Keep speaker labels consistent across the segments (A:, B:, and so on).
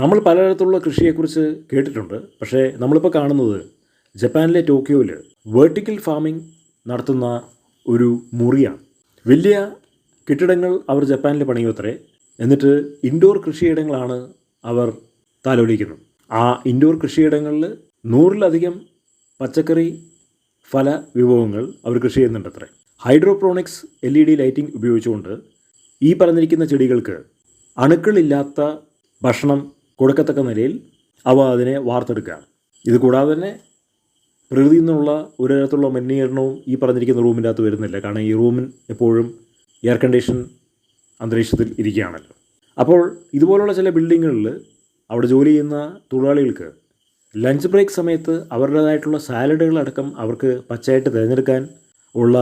A: നമ്മൾ പലതരത്തിലുള്ള കൃഷിയെക്കുറിച്ച് കേട്ടിട്ടുണ്ട്. പക്ഷേ നമ്മളിപ്പോൾ കാണുന്നത് ജപ്പാനിലെ ടോക്കിയോയിൽ വേർട്ടിക്കൽ ഫാമിംഗ് നടത്തുന്ന ഒരു മുറിയാണ്. വലിയ കെട്ടിടങ്ങൾ അവർ ജപ്പാനിൽ പണിയുമത്രേ. എന്നിട്ട് ഇൻഡോർ കൃഷിയിടങ്ങളാണ് അവർ താലോലിക്കുന്നത്. ആ ഇൻഡോർ കൃഷിയിടങ്ങളിൽ നൂറിലധികം പച്ചക്കറി ഫല വിഭവങ്ങൾ അവർ കൃഷി ചെയ്യുന്നുണ്ടത്രേ. Hydroponics L E D lighting ഉപയോഗിച്ചുകൊണ്ട് ഈ പറഞ്ഞിരിക്കുന്ന ചെടികൾക്ക് അണുക്കളില്ലാത്ത ഭക്ഷണം കൊടുക്കത്തക്ക നിലയിൽ അവ അതിനെ വാർത്തെടുക്കുകയാണ്. ഇത് കൂടാതെ തന്നെ പ്രകൃതിയിൽ നിന്നുള്ള ഒരു തരത്തിലുള്ള മലിനീകരണവും ഈ പറഞ്ഞിരിക്കുന്ന റൂമിന്റെ അകത്ത് വരുന്നില്ല. കാരണം ഈ റൂമിൻ എപ്പോഴും എയർ കണ്ടീഷൻ അന്തരീക്ഷത്തിൽ ഇരിക്കുകയാണല്ലോ. അപ്പോൾ ഇതുപോലുള്ള ചില ബിൽഡിങ്ങുകളിൽ അവിടെ ജോലി ചെയ്യുന്ന തൊഴിലാളികൾക്ക് ലഞ്ച് ബ്രേക്ക് സമയത്ത് അവരുടേതായിട്ടുള്ള സാലഡുകളടക്കം അവർക്ക് പച്ചയായിട്ട് തിരഞ്ഞെടുക്കാൻ ഉള്ള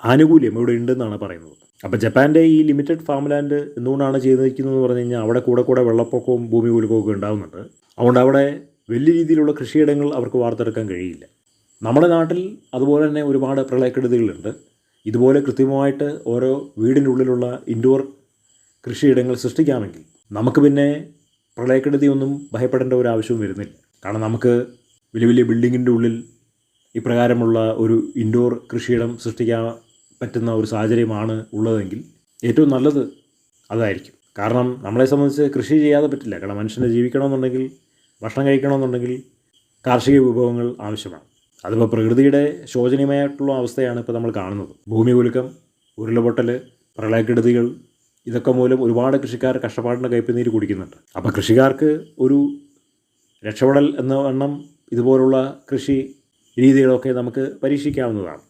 A: ആനുകൂല്യം ഇവിടെ ഉണ്ടെന്നാണ് പറയുന്നത്. അപ്പോൾ ജപ്പാന്റെ ഈ ലിമിറ്റഡ് ഫാം ലാൻഡ് എന്തുകൊണ്ടാണ് ചെയ്തിരിക്കുന്നതെന്ന് പറഞ്ഞു കഴിഞ്ഞാൽ അവിടെ കൂടെ കൂടെ വെള്ളപ്പൊക്കവും ഭൂമി കുലുക്കവും ഒക്കെ ഉണ്ടാകുന്നുണ്ട് അതുകൊണ്ട് അവിടെ വലിയ രീതിയിലുള്ള കൃഷിയിടങ്ങൾ അവർക്ക് വാർത്തെടുക്കാൻ കഴിയില്ല. നമ്മുടെ നാട്ടിൽ അതുപോലെ തന്നെ ഒരുപാട് പ്രളയക്കെടുതികളുണ്ട്. ഇതുപോലെ കൃത്യമായിട്ട് ഓരോ വീടിന്റെ ഉള്ളിലുള്ള ഇൻഡോർ കൃഷിയിടങ്ങൾ സൃഷ്ടിക്കാമെങ്കിൽ നമുക്ക് പിന്നെ പ്രളയക്കെടുതിയൊന്നും ഭയപ്പെടേണ്ട ഒരു ആവശ്യവും വരുന്നില്ല. കാരണം നമുക്ക് വലിയ വലിയ ബിൽഡിങ്ങിന്റെ ഉള്ളിൽ ഇപ്രകാരമുള്ള ഒരു ഇൻഡോർ കൃഷിയിടം സൃഷ്ടിക്കാൻ പറ്റുന്ന ഒരു സാഹചര്യമാണ് ഉള്ളതെങ്കിൽ ഏറ്റവും നല്ലത് അതായിരിക്കും. കാരണം നമ്മളെ സംബന്ധിച്ച് കൃഷി ചെയ്യാതെ പറ്റില്ല. കാരണം മനുഷ്യനെ ജീവിക്കണമെന്നുണ്ടെങ്കിൽ ഭക്ഷണം കഴിക്കണമെന്നുണ്ടെങ്കിൽ കാർഷിക വിഭവങ്ങൾ ആവശ്യമാണ്. അതിപ്പോൾ പ്രകൃതിയുടെ ശോചനീയമായിട്ടുള്ള അവസ്ഥയാണ് ഇപ്പോൾ നമ്മൾ കാണുന്നത്. ഭൂമി കുലുക്കം ഉരുളപൊട്ടൽ പ്രളയക്കെടുതികൾ ഇതൊക്കെ മൂലം ഒരുപാട് കൃഷിക്കാർ കഷ്ടപ്പാടിന്റെ കയ്പുനീര് കുടിക്കുന്നുണ്ട്. അപ്പോൾ കൃഷിക്കാർക്ക് ഒരു രക്ഷപ്പെടൽ എന്ന വണ്ണം ഇതുപോലുള്ള കൃഷി രീതികളൊക്കെ നമുക്ക് പരീക്ഷിക്കാവുന്നതാണ്.